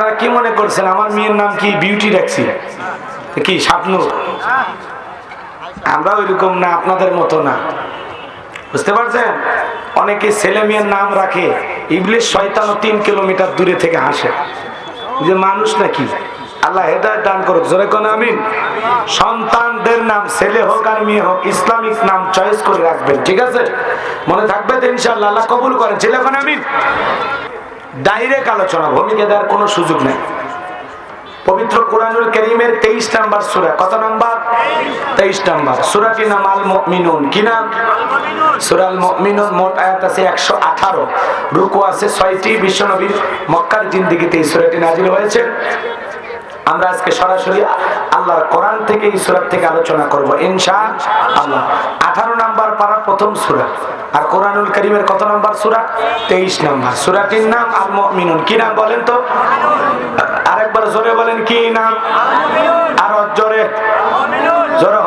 আপনারা কি মনে করছেন? আমার মেয়ের নাম কি? বিউটি রাখছি কি, স্বপ্ন? আমরা ওইরকম না, আপনাদের মতো না। বুঝতে পারছেন? অনেকে ছেলে মেয়ের নাম রাখে ইবলিশ শয়তানও তিন কিলোমিটার দূরে থেকে হাসে। যে মানুষ নাকি? আল্লাহ হেদায়ত দান করুক, জোরে কোন আমিন? সন্তানদের নাম ছেলে হোক আর মেয়ে হোক, ইসলামিক নাম চয়েস করে রাখবেন, ঠিক আছে? মনে থাকবে তো ইনশাআল্লাহ, আল্লাহ কবুল করেন। ছেলে কোন আমিন? ডাইরেক্ট আলোচনা, ভূমিকা দেওয়ার কোনো সুযোগ নেই। পবিত্র কোরআনুল করিমের তেইশ নাম্বার সুরা, কত নাম্বার? তেইশ নাম্বার। সুরাটির নাম আল মিনুন কি নাম? সুরাল মিনুন মোট আয়াত আছে একশো আঠারো। রুকু আছে ছয়টি বিশ্বনবীর মক্কার জিন্দিগিতে এই সুরাটি নাজিল হয়েছে। আমরা আজকে সরাসরি আল্লাহর কোরআন থেকে এই সুরাত থেকে আলোচনা করব, ইনশা আল্লাহ। আঠারো নাম্বার পারা প্রথম সুরা। আর কোরআনুল করিমের কত নাম্বার সুরা? তেইশ নাম্বার। সুরাটির নাম আল মিনুন কি নাম বলেন তো? আরেকবার জোরে বলেন, কি নাম? আর জোরে। জোরে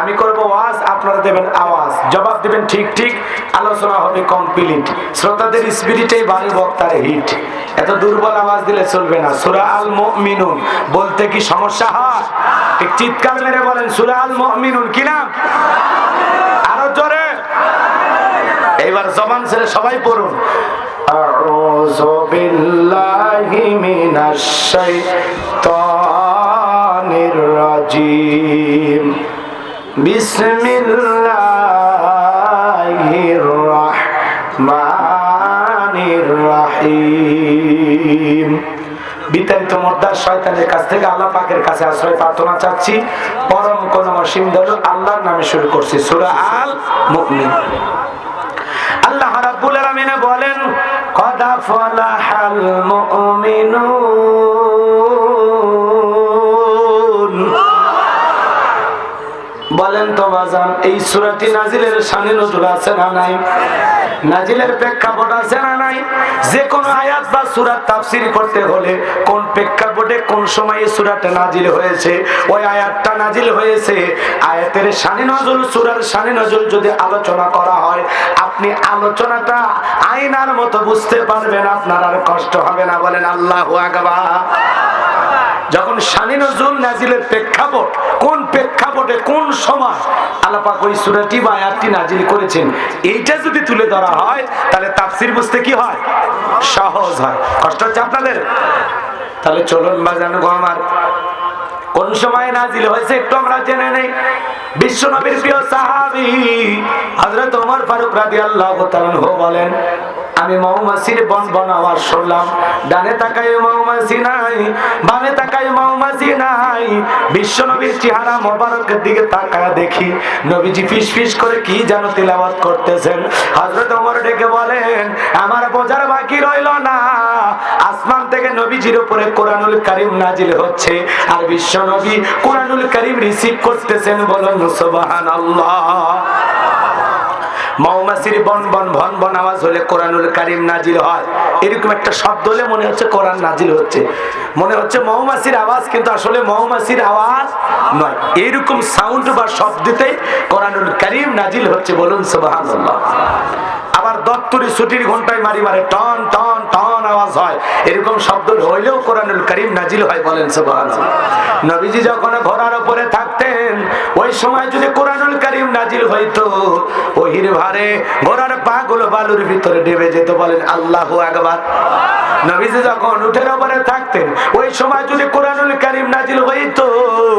আমি করব ওয়াজ আপনারা দেবেন আওয়াজ জবাব দিবেন ঠিক ঠিক আলোচনা হবে কমপ্লিট শ্রোতাদের স্পিরিটেই বাড়ি বক্তারে হিট এত দুর্বল আওয়াজ দিলে চলবে না সুরা আল মুমিনুন বলতে কি সমস্যা হয় ঠিক চিৎকার মেরে বলেন সুরা আল মুমিনুন কি নাম আরো জোরে এইবার জবান ছেড়ে সবাই পড়ুন أعوذ بالله من الشيطان الرجيم بسم الله الرحمن الرحيم বিতাড়িত মোর্দার শয়তানের কাছ থেকে আল্লাহ পাকের কাছে আশ্রয় প্রার্থনা চাচ্ছি পরম কোন অসীম দল আল্লাহর নামে শুরু করছি সূরা আল মুমিন আল্লাহ রাব্বুল আলামিন বলেন কদ ফলাহাল মুমিনুন বলেন তো বাজান, এই সূরাটি নাজিলের শানে নজুল আছে না নাই? নাজিলের প্রেক্ষাপট আছে না নাই? যে কোন আয়াত বা সূরা তাফসীর করতে হলে কোন প্রেক্ষাপটে কোন সময়ে সূরাটা নাজিল হয়েছে? ওই আয়াতটা নাজিল হয়েছে। আয়াতের শানে নজুল সুরার শানে নজুল যদি আলোচনা করা হয়, আপনি আলোচনাটা আয়নার মতো বুঝতে পারবেন, আপনার আর কষ্ট হবে না। বলেন আল্লাহু আকবার। যখন শানি নজরুল নাজিলের প্রেক্ষাপট, কোন প্রেক্ষাপটে কোন সময় আলাপাক ওই সুরাটি বা আয়াতটি নাজিল করেছেন, এইটা যদি তুলে ধরা হয়, তাহলে তাফসির বুঝতে কি হয়? সহজ হয়। কষ্ট হচ্ছে আপনাদের? তাহলে চলুন বাজানো গো আমার। কোন সময় নাজিল হয়েছে একটু আমরা জেনে নেই। বিশ্ব নবীর প্রিয় সাহাবী হযরত ওমর ফারুক রাদিয়াল্লাহু তাআলা বলেন আমি মৌমাছির বন বন আওয়াজ শুনলাম। ডানে তাকাই মৌমাছি নাই, বামে তাকাই মৌমাছি নাই। বিশ্ব নবীর চেহারা মোবারকের দিকে তাকায় দেখি। নবীজি ফিস ফিস করে কি যেন তিলাওয়াত করতেছেন। হযরত ওমর ডেকে বলেন, আমার বোঝার বাকি রইল না। আসমান থেকে নবীজির উপরে কোরআনুল কারীম নাজিল হচ্ছে। আর বিশ্ব নবী কোরআনুল কারীম রিসিভ করতেছেন বলুন, সুবহানাল্লাহ। মৌমাছির বন বন ভন বন আওয়াজ হলে কোরআনুল কারিম নাজিল হয়। এরকম একটা শব্দ হলে মনে হচ্ছে কোরআন নাজিল হচ্ছে। মনে হচ্ছে মৌমাছির আওয়াজ, কিন্তু আসলে মৌমাছির আওয়াজ নয়। এরকম সাউন্ড বা শব্দতেই কোরআনুল কারিম নাজিল হচ্ছে বলুন সুবহানাল্লাহ। দত্তরি ছুটির ঘন্টায় মারি মারে, টন টন টন আওয়াজ হয়। এরকম শব্দ হইলেও কোরআনুল করিম নাজিল হয় বলেন নবীজি যখন ঘোড়ার উপরে থাকতেন, ওই সময় যদি কোরআনুল করিম নাজিল হইতো, ওহির ভারে ঘোড়ার পা গুলো বালুর ভিতরে ডেবে যেত বলেন, আল্লাহ আকবার। নবীজি যখন উঠের উপরে থাকতেন, ওই সময় যদি কোরআনুল করিম নাজিল হইতো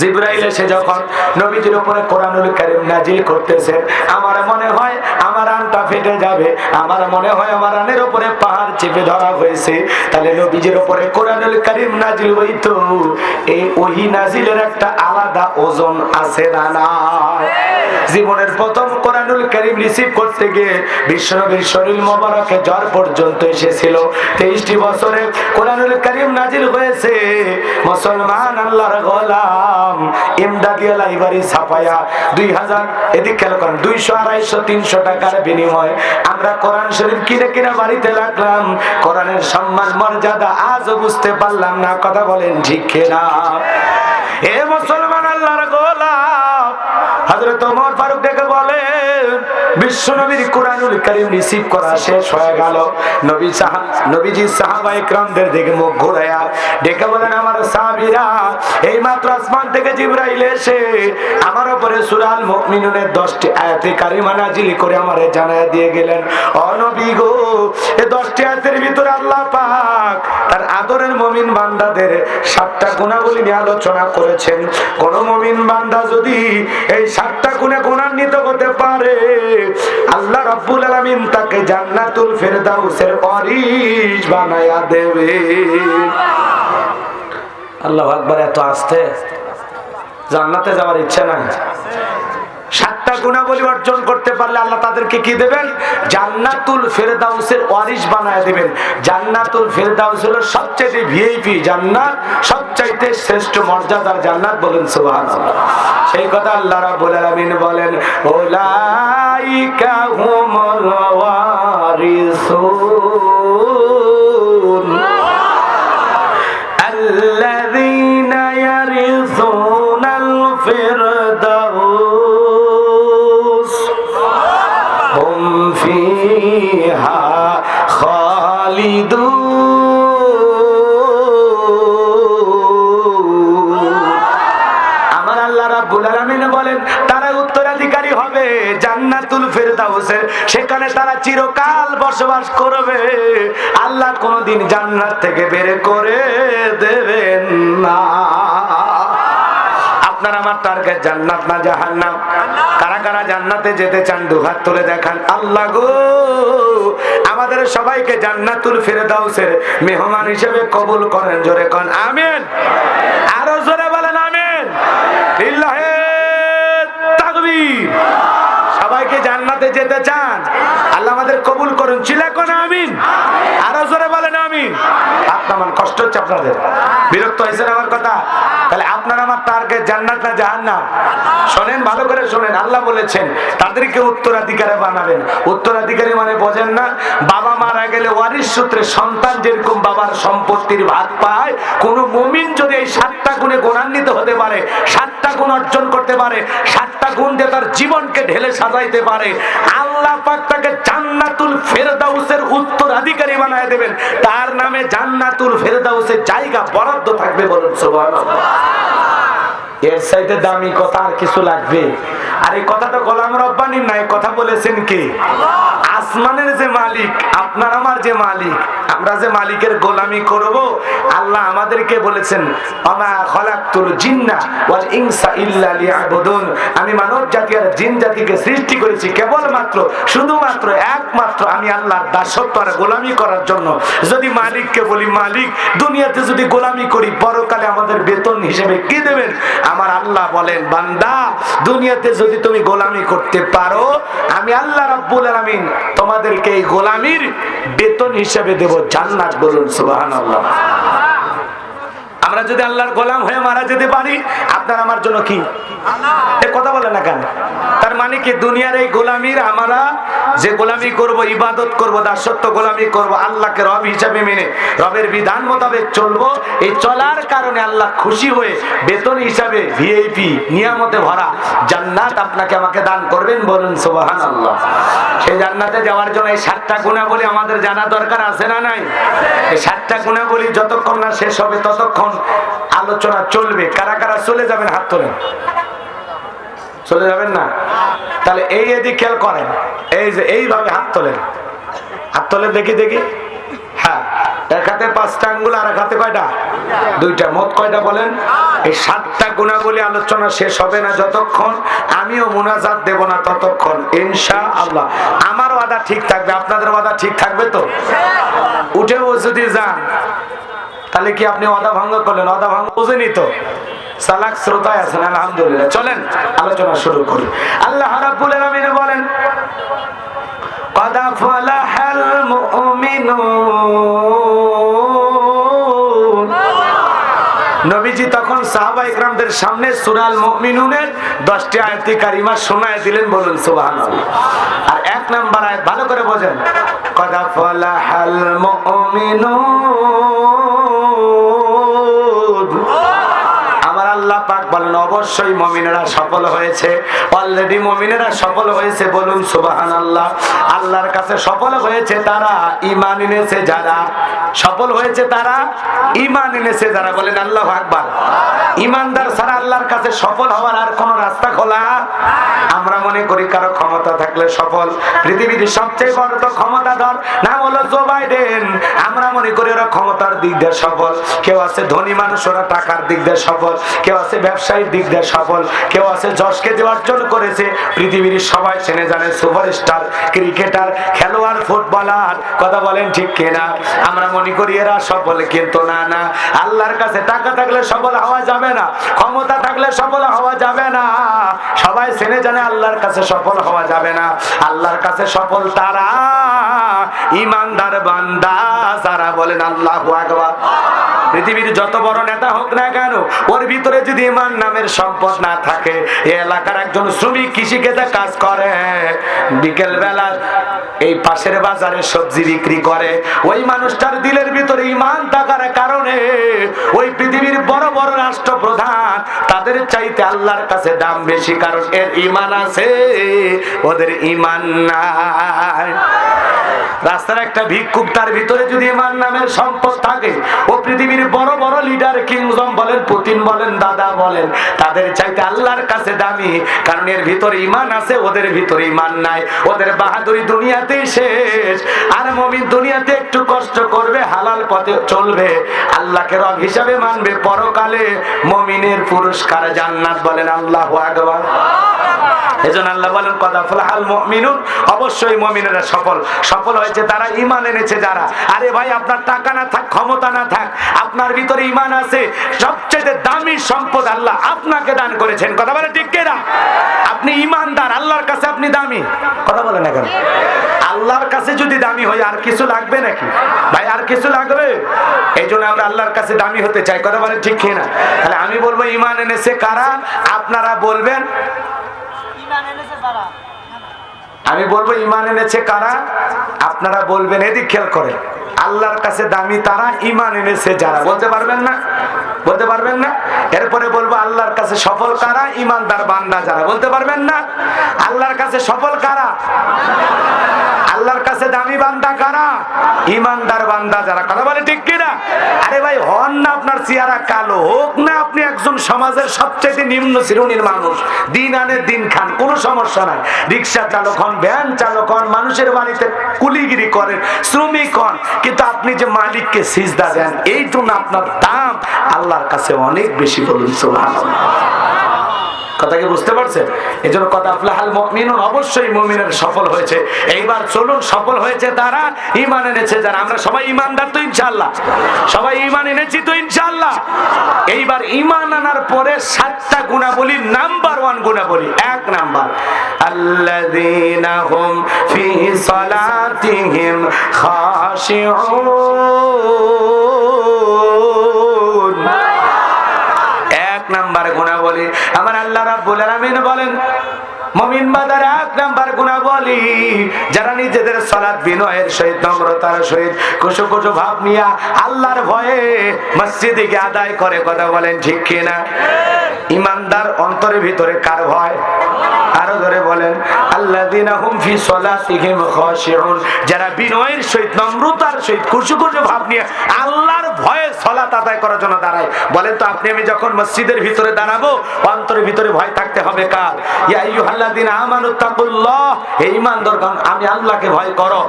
জিব্রাইল এসে যখন নবীজির উপরে কোরআনুল কারীম নাজিল করতেছেন, আমার মনে হয় আমার আনটা ফেটে যাবে, আমার মনে হয় আমার আনের উপরে পাহাড় চেপে ধরা হয়েছে। তাহলে নবীজির উপরে কোরআনুল কারীম নাজিল হইতো। এই ওহি নাজিলের একটা আলাদা ওজন আছে না না জীবনের প্রথম কোরআনুল কারীম রিসিভ করতে গিয়ে বিশ্বনবীর শরীর মোবারকে জ্বর পর্যন্ত এসেছিল। তেইশটি বছরে কোরআনুল কারীম নাজিল হয়েছে। মুসলমান আল্লাহর গোলাম ইমদাদিয়া লাইব্রেরি ছাপায়া দুই হাজার, এদিক খেয়াল করেন, দুইশো আড়াইশো, তিনশো টাকার বিনিময়। আমরা কোরআন শরীফ কিনে কিনে বাড়িতে রাখলাম। কোরআনের সম্মান, মর্যাদা আজও বুঝতে পারলাম না, কথা বলেন ঠিক না এ মুসলমান আল্লাহর গোলাম, হযরত ওমর ফারুক ডেকে বলেন বিশ্ব নবীর কোরআনুল কারীম রিসিভ করা শেষ হয়ে গেল। নবী সাহা নবীজি সাহাবা ইকরামদের দিকে মুখ ঘুরায়া ডেকে বলেন, আমার সাহাবীরা এই মাত্র আসমান থেকে জিবরাইল এসে আমার উপরে সূরা আল মুমিনুনের 10টি আয়াতে কারিমা নাজিল করে আমারে জানায়া দিয়ে গেলেন। ও নবী গো এই 10টি আয়াতের ভিতরে আল্লাহ পাক আদরের মুমিন বান্দাদের সাতটা গুণাবলী নিয়ে আলোচনা করেছেন। কোন মুমিন বান্দা যদি এই সাতটা গুণে গুণান্বিত হতে পারে, আল্লাহ রাব্বুল আলামিন তাকে জান্নাতুল ফেরদাউসের ওয়ারিস বানায়া দেবে। আল্লাহ আকবার, এত আসতে? জান্নাতে যাওয়ার ইচ্ছা নাই? সাতটা গুণাবলী অর্জন করতে পারলে আল্লাহ তাদেরকে কি দেবেন? জান্নাতুল ফেরদাউসের ওয়ারিশ বানায় দেবেন। জান্নাতুল ফেরদাউস হলো সবচাইতে ভিআইপি জান্নাত, সবচাইতে শ্রেষ্ঠ মর্যাদার জান্নাত বলেন সুবহানাল্লাহ। সেই কথা আল্লাহ রাব্বুল আলামিন বলেন, উলাইকা হুমুল ওয়ারিসুন। هم فيها خالدون আমার আল্লাহ রাব্বুল আলামিন বলেন তারা উত্তরাধিকারী হবে জান্নাতুল ফেরদাউসের সেখানে তারা চিরকাল বসবাস করবে আল্লাহ কোনোদিন জান্নাত থেকে বের করে দেবেন না আপনার আমার টার্গেট জান্নাত না জাহান্নাম? কারা কারা জান্নাতে যেতে চান, দুহাত তুলে দেখান। আল্লাহ গো, আমাদের সবাইকে জান্নাতুল ফেরদাউসের মেহমান হিসেবে কবুল করেন, জোরে কন, আমিন। আরও জোরে বলেন, আমিন। লিল্লাহে তাকবীর। সবাইকে জান্নাতে যেতে চান, আল্লাহ আমাদের কবুল করুন। চিলাকন আমিন। আরও জোরে বলেন, আমিন। আপনার কষ্ট হচ্ছে আপনাদের। বিরক্ত হয়েছেন আমার কথা? তাহলে আপনার আমার টার্গেট জান্নাত না জাহান্নাম? শোনেন, ভালো করে শোনেন। আল্লাহ বলেছেন, তাদেরকে উত্তরাধিকারে বানাবেন। উত্তরাধিকারী মানে বোঝেন না, বাবা মারা গেলে ওয়ারিশ সূত্রে সন্তান যেরকম বাবার সম্পত্তির ভাগ পায়, কোন মুমিন যদি এই সাতটা গুণে গুণান্বিত হতে পারে, সাতটা গুণ অর্জন করতে পারে, সাতটা গুণ দিয়ে তার জীবনকে ঢেলে সাজাইতে পারে, আল্লাহ পাক তাকে জান্নাতুল ফেরদাউসের উত্তরাধিকারী বানায় দেবেন। তার নামে জান্নাতুল ফেরদাউসের জায়গা বরাদ্দ থাকবে বলুন এর সাইতে দামি কথা আর কিছু লাগবে? আর এই কথাটা গোলাম রব্বানির নাই, কথা বলেছেন কে? আসমানের যে মালিক, আপনার আমার যে মালিক, আমরা যে মালিকের গোলামি করব, আল্লাহ আমাদেরকে বলেছেন আমা খলাকতুল জিন্না ওয়াল ইনসা ইল্লা লিয়াবুদুন। আমি মানব জাতি আর জিন জাতিকে সৃষ্টি করেছি কেবলমাত্র, শুধুমাত্র, একমাত্র আমি আল্লাহর দাসত্ব আর গোলামি করার জন্য। যদি মালিককে বলি, মালিক, দুনিয়াতে যদি গোলামি করি, পরকালে আমাদের বেতন হিসেবে কি দেবেন? আমার আল্লাহ বলেন, বান্দা, দুনিয়াতে যদি তুমি গোলামি করতে পারো, আমি আল্লাহ রাব্বুল আলামিন তোমাদেরকে এই গোলামির বেতন হিসাবে দেব জান্নাত বলুন, সুবহানাল্লাহ। আমরা যদি আল্লাহর গোলাম হয়ে মারা যেতে পারি, আপনার আমার জন্য কি? কথা বলে না কেন? তার মানে কি দুনিয়ার এই গোলামির আমরা যে গোলামি করব, ইবাদত করব, দাসত্ব গোলামি করব, আল্লাহকে রব হিসাবে মেনে, রবের বিধান মোতাবেক চলবো, এই চলার কারণে আল্লাহ খুশি হয়ে বেতন হিসাবে ভিআইপি নিয়ামতে ভরা জান্নাত আপনাকে আমাকে দান করবেন বলুন সুবাহান আল্লাহ সেই জান্নাতে যাওয়ার জন্য এই সাতটা গুণাবলী আমাদের জানা দরকার আছে না নাই? এই সাতটা গুণাবলী যতক্ষণ না শেষ হবে, ততক্ষণ আলোচনা চলবে। কারা কারা চলে যাবেন হাত তোলেন? চলে যাবেন না? তাহলে এই এদিক খেয়াল করেন। এই যে এইভাবে হাত তোলেন। হাত তোলেন দেখি দেখি। হ্যাঁ এক হাতে পাঁচটা আঙ্গুল আর এক হাতে কয়টা? দুইটা। মত কয়টা বলেন? এই সাতটা গুণাবলী আলোচনা শেষ হবে না যতক্ষণ? আমিও মুনাজাত দেব না ততক্ষণ আল্লাহ আমার ঠিক থাকবে আপনাদের ওয়াদা ঠিক থাকবে তো? উঠেও যদি যান তাহলে কি আপনি অদা ভঙ্গ করলেন অদা ভঙ্গ বুঝেনি তো সালাক শ্রোতায় আছেন আলহামদুলিল্লাহ চলেন আলোচনা শুরু করি আল্লাহ রাব্বুল আলামিন বলেন قد أفلح المؤمنون নবীজি তখন সাহাবা ইকরামদের সামনে সুরাল মুমিনুনের দশটি আয়াতি কারিমা শোনায় দিলেন বলুন সুবহানাল্লাহ আর এক নাম্বার আয়াত ভালো করে বোঝেন قد أفلح المؤمنون আমার আল্লাহ পাক বলেন অবশ্যই মমিনেরা সফল হয়েছে। অলরেডি মমিনেরা সফল হয়েছে বলুন সুবাহান আল্লাহ আল্লাহর কাছে সফল হয়েছে তারা ইমান এনেছে যারা। সফল হয়েছে তারা ইমান এনেছে যারা। বলেন আল্লাহ আকবার। ইমানদার ছাড়া আল্লাহর কাছে সফল হওয়ার আর কোন রাস্তা খোলা? আমরা মনে করি কারও ক্ষমতা থাকলে সফল। পৃথিবীর সবচেয়ে বড় তো ক্ষমতাধর, নাম হলো জো বাইডেন আমরা মনে করি ওরা ক্ষমতার দিক দিয়ে সফল। কেউ আছে ধনী মানুষ, ওরা টাকার দিক দিয়ে সফল। কেউ আছে ব্যবসায়িক দিক দিয়ে সফল। কেউ আছে যশকে যে অর্জন করেছে। পৃথিবীর সবাই চেনে জানে সুপারস্টার, ক্রিকেটার, খেলোয়াড়, ফুটবলার। কথা বলেন ঠিক কিনা? আমরা মনে করি এরা সফল, কিন্তু না না। আল্লাহর কাছে টাকা থাকলে সফল হওয়া যাবে না। ক্ষমতা থাকলে সফল হওয়া যাবে না। সবাই চেনে জানে আল্লাহর কাছে সফল হওয়া যাবে না। আল্লাহর কাছে সফল তারা, ইমানদার বান্দা, যারা বলেন আল্লাহ আকবার। পৃথিবীর যত বড় নেতা হোক না কেন, ওর ভিতরে যদি ইমান নামের সম্পদ না থাকে, এই এলাকার একজন শ্রমিক কৃষিকেতে কাজ করে বিকেল বেলা এই পাশের বাজারে সবজি বিক্রি করে, ওই মানুষটার দিলের ভিতরে ইমান থাকার কারণে ওই পৃথিবীর বড় বড় রাষ্ট্রপ্রধান তাদের চাইতে আল্লাহর কাছে দাম বেশি, কারণ এর ইমান আছে, ওদের ইমান নাই। রাস্তার একটা ভিক্ষুক তার ভিতরে যদি ইমান নামের সম্পদ থাকে, ও পৃথিবীর বড় বড় লিডার কিংজম বলেন, পুতিন বলেন, দাদা বলেন, তাদের চাইতে আল্লাহর কাছে দামি, কারণ এর ভিতরে ইমান আছে, ওদের ভিতরে ইমান নাই। ওদের বাহাদুরি দুনিয়াতেই শেষ। আর মমিন দুনিয়াতে একটু কষ্ট করবে, হালাল পথে চলবে। আল্লাহকে রব হিসাবে মানবে, পরকালে মমিনের পুরস্কার জান্নাত বলেন আল্লাহ আকবার। এজন্য আল্লাহ বলেন কথা ফলাহাল মুমিনুন। অবশ্যই মুমিনেরা সফল। সফল হয়েছে তারা ইমান এনেছে যারা। আরে ভাই, আপনার টাকা না থাক, ক্ষমতা না থাক, আপনার ভিতরে ঈমান আছে। সবচেয়ে দামি সম্পদ আল্লাহ আপনাকে দান করেছেন। কথা বলে ঠিক কিনা? আপনি ঈমানদার, আল্লাহর কাছে আপনি দামি। কথা বলেন না কেন? আল্লাহর কাছে যদি দামি হয়, আর কিছু লাগবে নাকি? ভাই, আর কিছু লাগবে? এই জন্য আমরা আল্লাহর কাছে দামি হতে চাই। কথা বলে ঠিক কিনা? তাহলে আমি বলব ইমান এনেছে কারা? আপনারা বলবেন আমি বলব ইমান এনেছে কারা? আপনারা বলবেন, এদিক খেয়াল করে আল্লাহর কাছে দামি তারা ইমান এনেছে যারা। বলতে পারবেন না? বলতে পারবেন না? এরপরে বলব, আল্লাহর কাছে সফল কারা? ইমানদার বান্দা যারা। বলতে পারবেন না? আল্লাহর কাছে সফল কারা? আল্লাহর কাছে দামি বান্দা কারা? ইমানদার বান্দা যারা। কথা বলে ঠিক কিনা? আরে ভাই, হন না আপনার চেহারা কালো হোক না, আপনি একজন সমাজের সবচেয়ে নিম্ন শ্রেণির মানুষ। দিন আনে দিন খান, কোনো সমস্যা নাই। রিক্সা চালক হন, ভ্যান চালক হন, মানুষের বাড়িতে কুলিগিরি করেন, শ্রমিক হন, কিন্তু আপনি যে মালিককে সিজদা দেন এই জন্য আপনার দাম আল্লাহর কাছে অনেক বেশি বলুন, সুবহানাল্লাহ। কথা কি বুঝতে পারছেন? এই জন্য কথা আফলাহাল মুমিনুন, অবশ্যই মুমিনের সফল হয়েছে। এইবার চলুন, সফল হয়েছে তারা, ঈমান এনেছে যারা। আমরা সবাই ঈমানদার তো ইনশাল্লাহ সবাই ঈমান এনেছি তো ইনশাআল্লাহ। এইবার ঈমান আনার পরে সাতটা গুণাবলী, নাম্বার ওয়ান গুণাবলী, এক নাম্বার। আল্লাযীনা হুম ফি সালাতিহিম খাশিউন। রাব্বুল আলামিন বলেন মমিন বাদার এক নাম্বার গুণা বলি যারা নিজেদের সালাত বিনয়ের সহিত, নম্রতার সহিত, কুসু কুসু ভাব নিয়া আল্লাহর ভয়ে মসজিদে গিয়ে আদায় করে, কথা বলেন ঠিক কিনা? ইমানদার অন্তরের ভিতরে কার ভয়? আরও ধরে বলেন, আল্লাযীনা যারা বিনয়ের সহিত, নম্রতার সহিত ভাব নিয়ে আল্লাহর ভয়ে আদায় করার জন্য দাঁড়ায়। বলেন তো, আপনি আমি যখন মসজিদের ভিতরে দাঁড়াবো, অন্তরের ভিতরে ভয় থাকতে হবে কার? ইয়া আমি আল্লাহকে ভয় করো।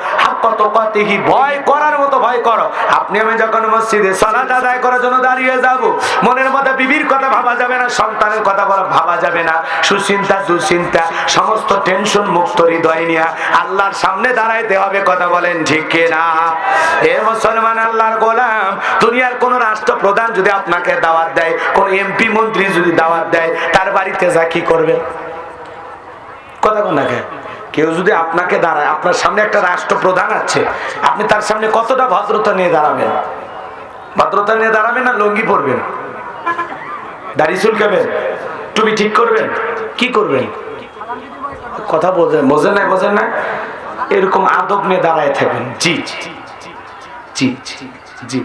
ভয় করার মতো ভয় করো। আপনি, আমি যখন মসজিদে আদায় করার জন্য দাঁড়িয়ে যাব, মনের মধ্যে বিবির কথা ভাবা যাবে না, সন্তানের কথা বলা ভাবা যাবে না। সুচিন্তা দুশ্চিন্তা সমস্ত টেনশন মুক্ত হৃদয় নিয়ে আল্লাহর সামনে দাঁড়াইতে হবে, কথা বলেন ঠিক না এ মুসলমান আল্লাহর গোলাম, দুনিয়ার কোন রাষ্ট্রপ্রধান যদি আপনাকে দাওয়াত দেয়, কোন এমপি, মন্ত্রী যদি দাওয়াত দেয়, তার বাড়িতে যা কি করবে? কথা কোন দেখে কেউ যদি আপনাকে দাঁড়ায়, আপনার সামনে একটা রাষ্ট্রপ্রধান আছে, আপনি তার সামনে কতটা ভদ্রতা নিয়ে দাঁড়াবেন? ভদ্রতা নিয়ে দাঁড়াবেন না, লঙ্গি পরবেন। দাড়ি চুলকাবেন। টুপি ঠিক করবেন? কি করবেন? কথা বোঝেন বোঝেন না বোঝেন না এরকম আদব নিয়ে দাঁড়ায় থাকবেন। জি জি জি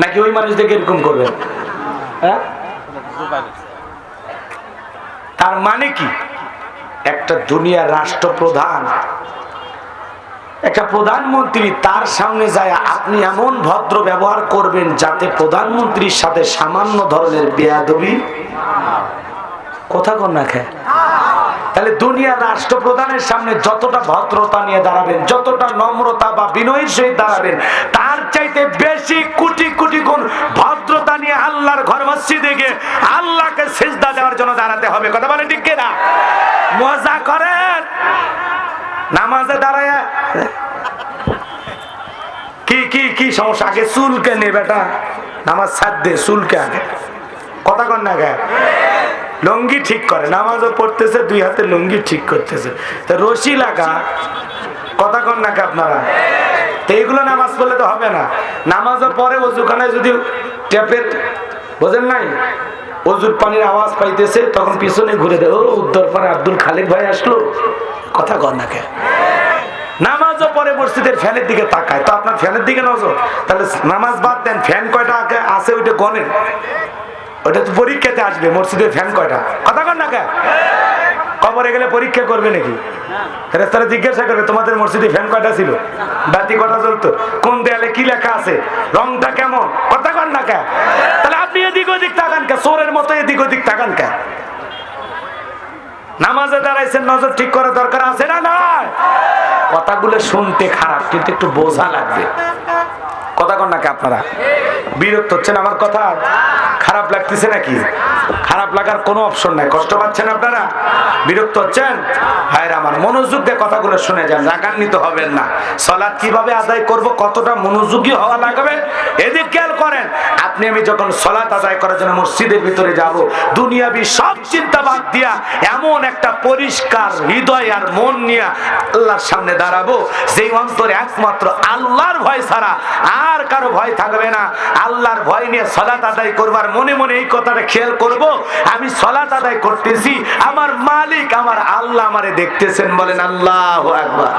নাকি ওই মানুষ দেখে এরকম করবেন? হ্যাঁ? তার মানে কি? একটা দুনিয়ার রাষ্ট্রপ্রধান, একটা প্রধানমন্ত্রী তার সামনে যায়, আপনি এমন ভদ্র ব্যবহার করবেন যাতে প্রধানমন্ত্রীর সাথে সামান্য ধরনের বেয়াদবি কথা কন না খেয়ে তাহলে দুনিয়ার রাষ্ট্রপ্রধানের সামনে যতটা ভদ্রতা নিয়ে দাঁড়াবেন, যতটা নম্রতা বা বিনয়ের সহিত দাঁড়াবেন, তার চাইতে বেশি কোটি কোটি গুণ ভদ্রতা নিয়ে আল্লাহর ঘর মসজিদে গিয়ে আল্লাহকে সেজদা দেওয়ার জন্য দাঁড়াতে হবে। কথা বলে ঠিক না মজা করেন? নামাজে দাঁড়ায়। কি কি কি সমস্যা? আগে চুলকে নে বেটা। নামাজ ছাদ দে চুলকে আগে কথা কন না গে লঙ্গি ঠিক করে। নামাজও পড়তেছে, দুই হাতে লঙ্গি ঠিক করতেছে। তা রশি লাগা। কথা কন না আপনারা? তো এইগুলো নামাজ পড়লে তো হবে না। নামাজের পরে, অজুখানে যদি ট্যাপের, বোঝেন নাই? অজুর পানির আওয়াজ পাইতেছে, তখন পিছনে ঘুরে দেয় ও, উত্তর পারে আব্দুল খালিক ভাই আসলো। কথা কন না কে নামাজও পরে মসজিদের ফ্যানের দিকে তাকায়। তো আপনার ফ্যানের দিকে নজর। তাহলে নামাজ বাদ দেন, ফ্যান কয়টা আছে ওইটা গনেন ওটা তো পরীক্ষাতে আসবে, মসজিদের ফ্যান কয়টা? কথা কন না কে কবরে গেলে পরীক্ষা করবে নাকি? ফেরেস্তারা জিজ্ঞাসা করবে, তোমাদের মসজিদে ফ্যান কয়টা ছিল? বাতি কটা জ্বলতো? কোন দেয়ালে কি লেখা আছে? রংটা কেমন? কথা কন না কে তাহলে আপনি এদিক ওদিক তাকান কে চোরের মতো এদিক ওদিক তাকান কে নামাজে দাঁড়াইছেন, নজর ঠিক করার দরকার আছে না নয় কথাগুলো শুনতে খারাপ, কিন্তু একটু বোঝা লাগবে। কথা কন নাকি আপনারা? বিরক্ত হচ্ছেন আমার কথা? খারাপ লাগতেছে নাকি? খারাপ লাগার কোনো অপশন নাই। কষ্ট পাচ্ছেন আপনারা? বিরক্ত হচ্ছেন? ভাইরা আমার মনোযোগ দিয়ে কথাগুলো শুনে যান। রাগান্বিত হবেন না। সলাৎ কীভাবে আদায় করব, কতটা মনোযোগী হওয়া লাগবে এদিক খেয়াল করেন। আপনি, আমি যখন সলাৎ আদায় করার জন্য মসজিদের ভিতরে যাব, দুনিয়াবি সব চিন্তা বাদ দিয়া এমন একটা পরিষ্কার হৃদয় আর মন নিয়ে আল্লাহর সামনে দাঁড়াবো, যেই অন্তরে একমাত্র আল্লাহর ভয় ছাড়া আর কারও ভয় থাকবে না। আল্লাহর ভয় নিয়ে সলাত আদায় করবার মনে মনে এই কথাটা খেয়াল করব। আমি সলাত আদায় করতেছি। আমার মালিক, আমার আল্লাহ আমারে দেখতেছেন বলেন আল্লাহ একবার